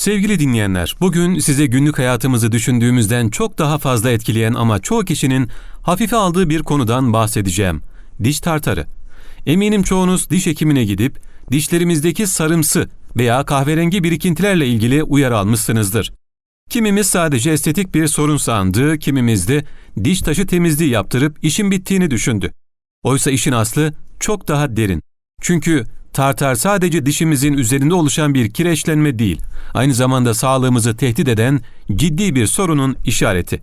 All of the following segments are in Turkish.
Sevgili dinleyenler, bugün size günlük hayatımızı düşündüğümüzden çok daha fazla etkileyen ama çoğu kişinin hafife aldığı bir konudan bahsedeceğim. Diş tartarı. Eminim çoğunuz diş hekimine gidip dişlerimizdeki sarımsı veya kahverengi birikintilerle ilgili uyarı almışsınızdır. Kimimiz sadece estetik bir sorun sandı, kimimiz de diş taşı temizliği yaptırıp işin bittiğini düşündü. Oysa işin aslı çok daha derin. Çünkü tartar sadece dişimizin üzerinde oluşan bir kireçlenme değil, aynı zamanda sağlığımızı tehdit eden ciddi bir sorunun işareti.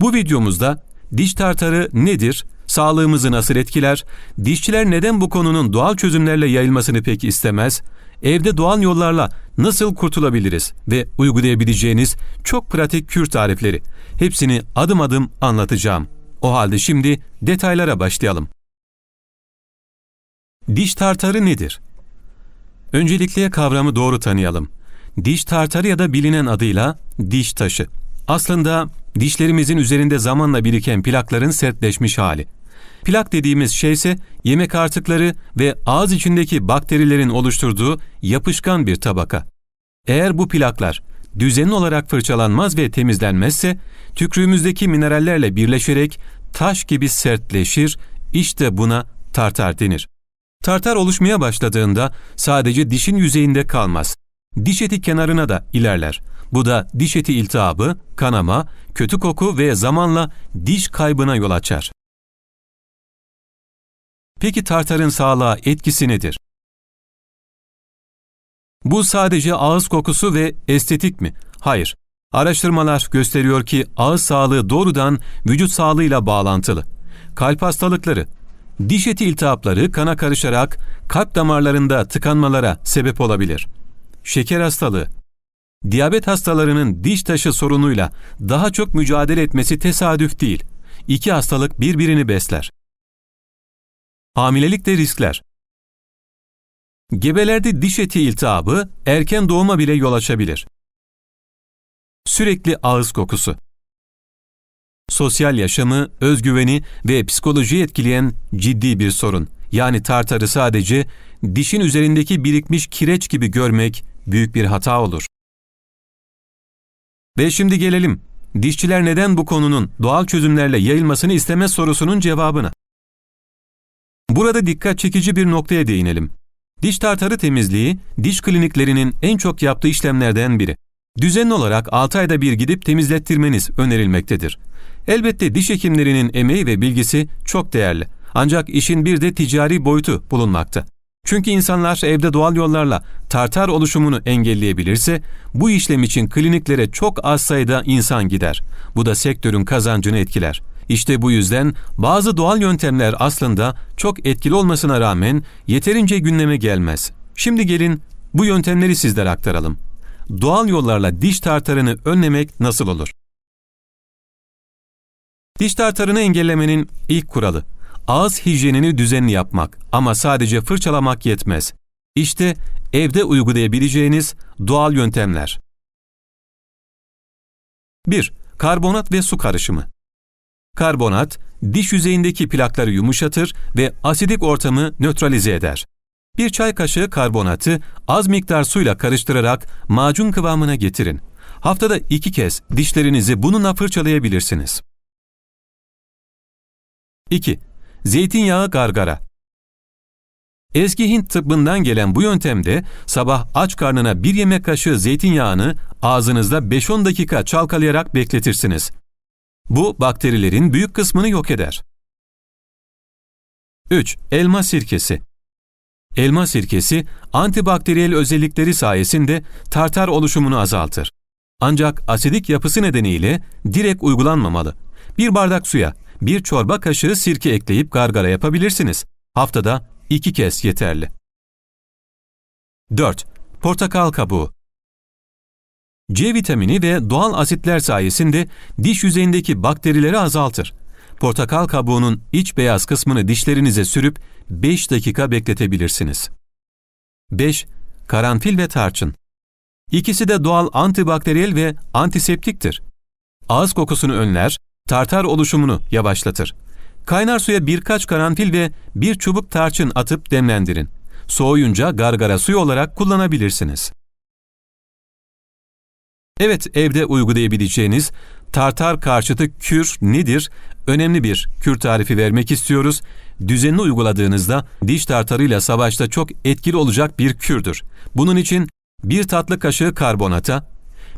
Bu videomuzda diş tartarı nedir, sağlığımızı nasıl etkiler, dişçiler neden bu konunun doğal çözümlerle yayılmasını pek istemez, evde doğal yollarla nasıl kurtulabiliriz ve uygulayabileceğiniz çok pratik kür tarifleri. Hepsini adım adım anlatacağım. O halde şimdi detaylara başlayalım. Diş tartarı nedir? Öncelikle kavramı doğru tanıyalım. Diş tartarı ya da bilinen adıyla diş taşı. Aslında dişlerimizin üzerinde zamanla biriken plakların sertleşmiş hali. Plak dediğimiz şey ise yemek artıkları ve ağız içindeki bakterilerin oluşturduğu yapışkan bir tabaka. Eğer bu plaklar düzenli olarak fırçalanmaz ve temizlenmezse tükrüğümüzdeki minerallerle birleşerek taş gibi sertleşir, işte buna tartar denir. Tartar oluşmaya başladığında sadece dişin yüzeyinde kalmaz. Diş eti kenarına da ilerler. Bu da diş eti iltihabı, kanama, kötü koku ve zamanla diş kaybına yol açar. Peki tartarın sağlığa etkisi nedir? Bu sadece ağız kokusu ve estetik mi? Hayır. Araştırmalar gösteriyor ki ağız sağlığı doğrudan vücut sağlığıyla bağlantılı. Kalp hastalıkları, diş eti iltihapları kana karışarak kalp damarlarında tıkanmalara sebep olabilir. Şeker hastalığı, diyabet hastalarının diş taşı sorunuyla daha çok mücadele etmesi tesadüf değil. İki hastalık birbirini besler. Hamilelikte riskler. Gebelerde diş eti iltihabı erken doğuma bile yol açabilir. Sürekli ağız kokusu. Sosyal yaşamı, özgüveni ve psikolojiyi etkileyen ciddi bir sorun. Yani tartarı sadece dişin üzerindeki birikmiş kireç gibi görmek büyük bir hata olur. Ve şimdi gelelim. Dişçiler neden bu konunun doğal çözümlerle yayılmasını istemez sorusunun cevabına. Burada dikkat çekici bir noktaya değinelim. Diş tartarı temizliği, diş kliniklerinin en çok yaptığı işlemlerden biri. Düzenli olarak 6 ayda bir gidip temizlettirmeniz önerilmektedir. Elbette diş hekimlerinin emeği ve bilgisi çok değerli. Ancak işin bir de ticari boyutu bulunmakta. Çünkü insanlar evde doğal yollarla tartar oluşumunu engelleyebilirse bu işlem için kliniklere çok az sayıda insan gider. Bu da sektörün kazancını etkiler. İşte bu yüzden bazı doğal yöntemler aslında çok etkili olmasına rağmen yeterince gündeme gelmez. Şimdi gelin bu yöntemleri sizlere aktaralım. Doğal yollarla diş tartarını önlemek nasıl olur? Diş tartarını engellemenin ilk kuralı ağız hijyenini düzenli yapmak ama sadece fırçalamak yetmez. İşte evde uygulayabileceğiniz doğal yöntemler. 1. Karbonat ve su karışımı. Karbonat, diş yüzeyindeki plakları yumuşatır ve asidik ortamı nötralize eder. Bir çay kaşığı karbonatı az miktar suyla karıştırarak macun kıvamına getirin. Haftada iki kez dişlerinizi bununla fırçalayabilirsiniz. 2. Zeytinyağı gargara. Eski Hint tıbbından gelen bu yöntemde sabah aç karnına bir yemek kaşığı zeytinyağını ağzınızda 5-10 dakika çalkalayarak bekletirsiniz. Bu bakterilerin büyük kısmını yok eder. 3. Elma sirkesi. Elma sirkesi antibakteriyel özellikleri sayesinde tartar oluşumunu azaltır. Ancak asidik yapısı nedeniyle direkt uygulanmamalı. Bir bardak suya bir çorba kaşığı sirke ekleyip gargara yapabilirsiniz. Haftada iki kez yeterli. 4. Portakal kabuğu. C vitamini ve doğal asitler sayesinde diş yüzeyindeki bakterileri azaltır. Portakal kabuğunun iç beyaz kısmını dişlerinize sürüp 5 dakika bekletebilirsiniz. 5. Karanfil ve tarçın. İkisi de doğal antibakteriyel ve antiseptiktir. Ağız kokusunu önler, tartar oluşumunu yavaşlatır. Kaynar suya birkaç karanfil ve bir çubuk tarçın atıp demlendirin. Soğuyunca gargara suyu olarak kullanabilirsiniz. Evet, evde uygulayabileceğiniz tartar karşıtı kür nedir? Önemli bir kür tarifi vermek istiyoruz. Düzenli uyguladığınızda diş tartarıyla savaşta çok etkili olacak bir kürdür. Bunun için bir tatlı kaşığı karbonata,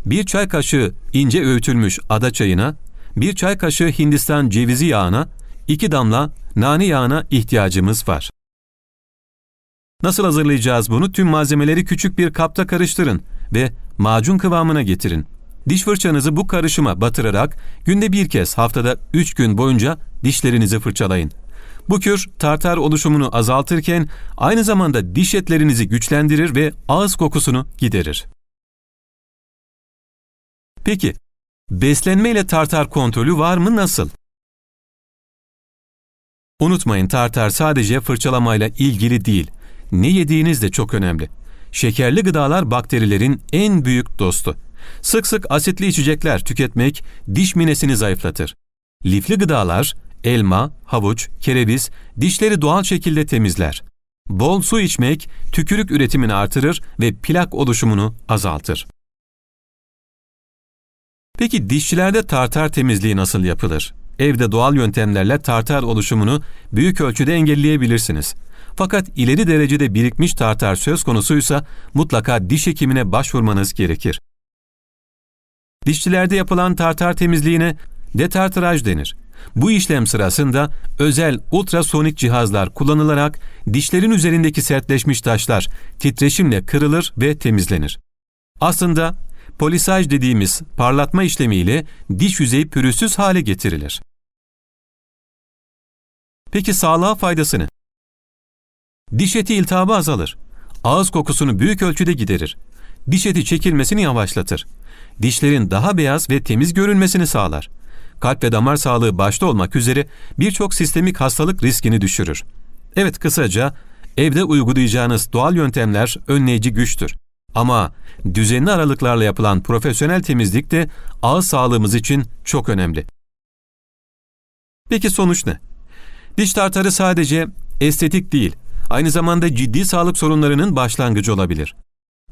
bir çay kaşığı ince öğütülmüş ada çayına, bir çay kaşığı Hindistan cevizi yağına, iki damla nane yağına ihtiyacımız var. Nasıl hazırlayacağız bunu? Tüm malzemeleri küçük bir kapta karıştırın ve macun kıvamına getirin. Diş fırçanızı bu karışıma batırarak günde bir kez haftada 3 gün boyunca dişlerinizi fırçalayın. Bu kür tartar oluşumunu azaltırken aynı zamanda diş etlerinizi güçlendirir ve ağız kokusunu giderir. Peki, beslenme ile tartar kontrolü var mı nasıl? Unutmayın tartar sadece fırçalamayla ilgili değil. Ne yediğiniz de çok önemli. Şekerli gıdalar bakterilerin en büyük dostu. Sık sık asitli içecekler tüketmek diş minesini zayıflatır. Lifli gıdalar, elma, havuç, kereviz dişleri doğal şekilde temizler. Bol su içmek tükürük üretimini artırır ve plak oluşumunu azaltır. Peki dişçilerde tartar temizliği nasıl yapılır? Evde doğal yöntemlerle tartar oluşumunu büyük ölçüde engelleyebilirsiniz. Fakat ileri derecede birikmiş tartar söz konusuysa mutlaka diş hekimine başvurmanız gerekir. Dişçilerde yapılan tartar temizliğine detartraj denir. Bu işlem sırasında özel ultrasonik cihazlar kullanılarak dişlerin üzerindeki sertleşmiş taşlar titreşimle kırılır ve temizlenir. Aslında polisaj dediğimiz parlatma işlemiyle diş yüzeyi pürüzsüz hale getirilir. Peki sağlığa faydası ne? Diş eti iltihabı azalır. Ağız kokusunu büyük ölçüde giderir. Diş eti çekilmesini yavaşlatır. Dişlerin daha beyaz ve temiz görünmesini sağlar. Kalp ve damar sağlığı başta olmak üzere birçok sistemik hastalık riskini düşürür. Evet kısaca evde uygulayacağınız doğal yöntemler önleyici güçtür. Ama düzenli aralıklarla yapılan profesyonel temizlik de ağız sağlığımız için çok önemli. Peki sonuç ne? Diş tartarı sadece estetik değil, aynı zamanda ciddi sağlık sorunlarının başlangıcı olabilir.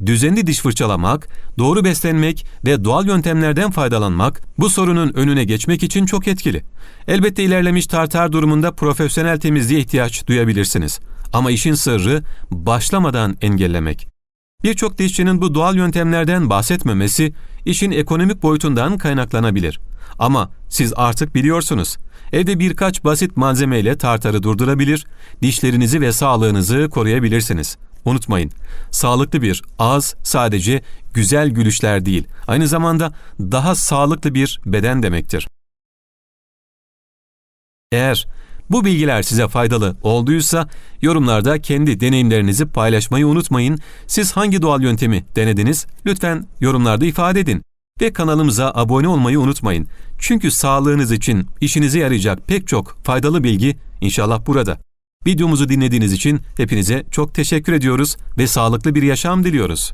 Düzenli diş fırçalamak, doğru beslenmek ve doğal yöntemlerden faydalanmak bu sorunun önüne geçmek için çok etkili. Elbette ilerlemiş tartar durumunda profesyonel temizliğe ihtiyaç duyabilirsiniz. Ama işin sırrı başlamadan engellemek. Birçok dişçinin bu doğal yöntemlerden bahsetmemesi işin ekonomik boyutundan kaynaklanabilir. Ama siz artık biliyorsunuz. Evde birkaç basit malzemeyle tartarı durdurabilir, dişlerinizi ve sağlığınızı koruyabilirsiniz. Unutmayın, sağlıklı bir ağız sadece güzel gülüşler değil, aynı zamanda daha sağlıklı bir beden demektir. Eğer bu bilgiler size faydalı olduysa yorumlarda kendi deneyimlerinizi paylaşmayı unutmayın. Siz hangi doğal yöntemi denediniz? Lütfen yorumlarda ifade edin. Ve kanalımıza abone olmayı unutmayın. Çünkü sağlığınız için işinize yarayacak pek çok faydalı bilgi inşallah burada. Videomuzu dinlediğiniz için hepinize çok teşekkür ediyoruz ve sağlıklı bir yaşam diliyoruz.